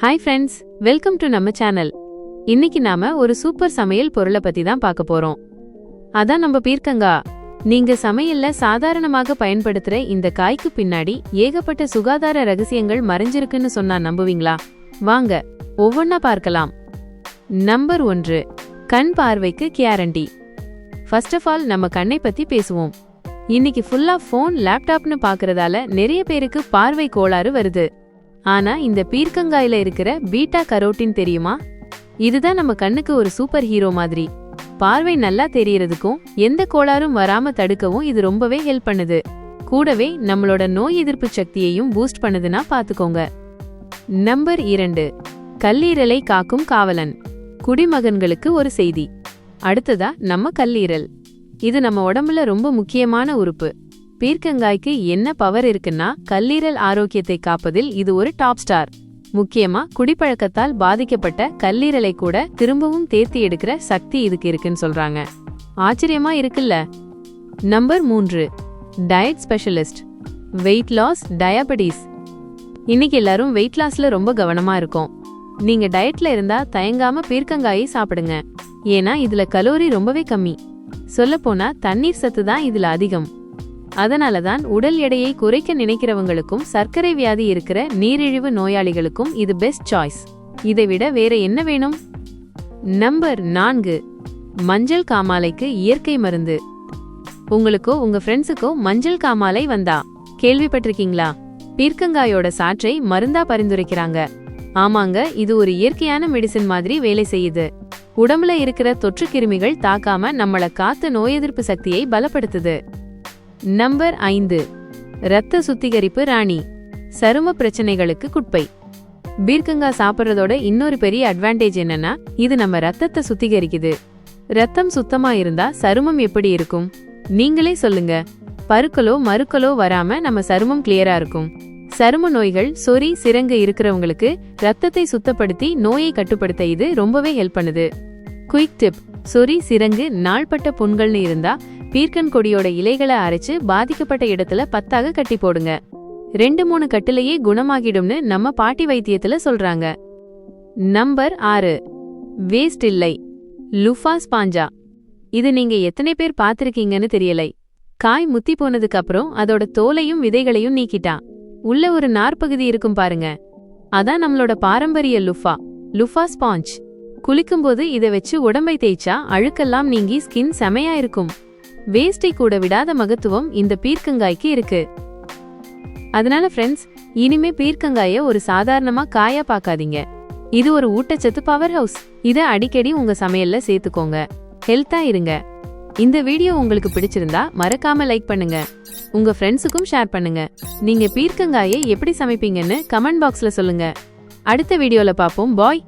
Hi friends welcome to நம்ம channel இன்னைக்கு நாம ஒரு சூப்பர் சமையல் பொருளை பத்தி தான் பார்க்க போறோம். அதான் நம்ம பீர்க்கங்கா. நீங்க சமையல்ல சாதாரணமாக பயன்படுத்துற இந்த காய்க்கு பின்னாடி ஏகப்பட்ட சுகாதார ரகசியங்கள் மறைஞ்சிருக்குன்னு சொன்னா நம்புவீங்களா? வாங்க ஒவ்வொன்னா பார்க்கலாம். நம்பர் ஒன்று கண் பார்வைக்கு கேரண்டி ஃபர்ஸ்ட் ஆஃப் ஆல் நம்ம கண்ணை பத்தி பேசுவோம். இன்னைக்கு ஃபுல்லா ஃபோன் லேப்டாப்னு பார்க்கறதால நிறைய பேருக்கு பார்வை கோளாறு வருது. ஆனா இந்த பீர்க்கங்காயில இருக்கிற பீட்டா கரோட்டின் தெரியுமா? இதுதான் நம்ம கண்ணுக்கு ஒரு சூப்பர் ஹீரோ மாதிரி. பார்வை நல்லா தெரியறதுக்கும் எந்த கோளாறும் வராம தடுக்கவும் இது ரொம்பவே ஹெல்ப் பண்ணுது. கூடவே நம்மளோட நோய் எதிர்ப்பு சக்தியையும் பூஸ்ட் பண்ணுதுன்னா பாத்துக்கோங்க. நம்பர் இரண்டு கல்லீரலை காக்கும் காவலன். குடிமகன்களுக்கு ஒரு செய்தி. அடுத்ததா நம்ம கல்லீரல். இது நம்ம உடம்புல ரொம்ப முக்கியமான உறுப்பு. பீர்க்கங்காய்க்கு என்ன பவர் இருக்குன்னா கல்லீரல் ஆரோக்கியத்தை காப்பதில் இது ஒரு டாப் ஸ்டார் முக்கியமா குடிப்பழக்கத்தால் பாதிக்கப்பட்ட கல்லீரலை கூட திரும்பவும் தேர்த்தி எடுக்கிற சக்தி இதுக்கு இருக்குன்னு சொல்றாங்க. ஆச்சரியமா இருக்குல்ல? நம்பர் மூன்று diet specialist weight loss diabetes இன்னைக்கு எல்லாரும் வெயிட் லாஸ்ல ரொம்ப கவனமா இருக்கும். நீங்க டயட்ல இருந்தா தயங்காம பீர்க்கங்காயை சாப்பிடுங்க. ஏன்னா இதுல கலோரி ரொம்பவே கம்மி. சொல்லப்போனா தண்ணீர் சத்து தான் இதுல அதிகம். அதனால தான் உடல் எடையை குறைக்க நினைக்கிறவங்களுக்கும் சர்க்கரை வியாதி இருக்கிற நீரிழிவு நோயாளிகளுக்கும் இது பெஸ்ட் சாய்ஸ் இதை விட வேற என்ன வேணும்? நம்பர் நான்கு. மஞ்சள் காமாலைக்கு இயற்கை மருந்து. உங்களுக்கோ உங்க ஃப்ரெண்ட்ஸுக்கோ மஞ்சள் காமாலை வந்தா. கேள்விப்பட்டிருக்கீங்களா? பீர்க்கங்காயோட சாற்றை மருந்தா பரிந்துரைக்கிறாங்க. ஆமாங்க இது ஒரு இயற்கையான மெடிசின் மாதிரி வேலை செய்யுது. உடம்புல இருக்கிற தொற்று கிருமிகள் தாக்காம நம்மள காத்து நோய் எதிர்ப்பு சக்தியை பலப்படுத்துது. நம்பர் ஐந்து. இரத்த சுத்திகரிப்பு ராணி. சரும பிரச்சனைகளுக்கு குட்பை. பீர்க்கங்கா சாப்பிட்றதோட இன்னொரு பெரிய அட்வான்டேஜ் என்னன்னா இது நம்ம ரத்தத்தை சுத்திகரிக்குது. ரத்தம் சுத்தமா இருந்தா சருமம் எப்படி இருக்கும்? நீங்களே சொல்லுங்க. பருக்களோ மறுக்களோ வராம நம்ம சருமம் கிளியரா இருக்கும். சரும நோய்கள் சொறி சிரங்கு இருக்கிறவங்களுக்கு ரத்தத்தை சுத்தப்படுத்தி நோயை கட்டுப்படுத்த இது ரொம்பவே ஹெல்ப் பண்ணுது. குயிக் டிப் சொறி சிரங்கு நாள்பட்ட புண்கள்னு இருந்தா பீர்க்கன் கொடியோட இலைகளை அரைச்சு பாதிக்கப்பட்ட இடத்துல பத்தாக கட்டி போடுங்க. ரெண்டு மூணு கட்டிலேயே குணமாகிடும்னு நம்ம பாட்டி வைத்தியத்துல சொல்றாங்க. நம்பர் ஆறு வேஸ்ட் இல்லை. லுஃபா ஸ்பாஞ்சா. இது நீங்க எத்தனை பேர் பார்த்திருக்கீங்கன்னு தெரியலை. காய் முத்தி போனதுக்கு அப்புறம் அதோட தோலையும் விதைகளையும் நீக்கிட்டான். உள்ள ஒரு நார்பகுதி இருக்கும் பாருங்க. அதான் நம்மளோட பாரம்பரிய லுஃபா லுஃபா ஸ்பாஞ்ச். குளிக்கும்போது இதை வச்சு உடம்பை தேய்ச்சா அழுக்கெல்லாம் நீங்கி ஸ்கின் செமையா இருக்கும். வேஸ்டை கூட விடாத மகத்துவம் இந்த பீர்க்கங்காய்க்கு இருக்கு. அதனால ஃப்ரெண்ட்ஸ் இனிமே பீர்க்கங்காய ஒரு சாதாரணமா காயா பார்க்காதீங்க இது ஒரு ஊட்டச்சத்து பவர் ஹவுஸ் இதை அடிக்கடி உங்க சமையல்ல சேர்த்துக்கோங்க. ஹெல்த்தா இருங்க. இந்த வீடியோ உங்களுக்கு பிடிச்சிருந்தா மறக்காம லைக் பண்ணுங்க. உங்க ஃப்ரெண்ட்ஸுக்கும் ஷேர் பண்ணுங்க. நீங்க பீர்க்கங்காயை எப்படி சமைப்பீங்கன்னு கமெண்ட் பாக்ஸ்ல சொல்லுங்க. அடுத்த வீடியோல பாப்போம் பாய்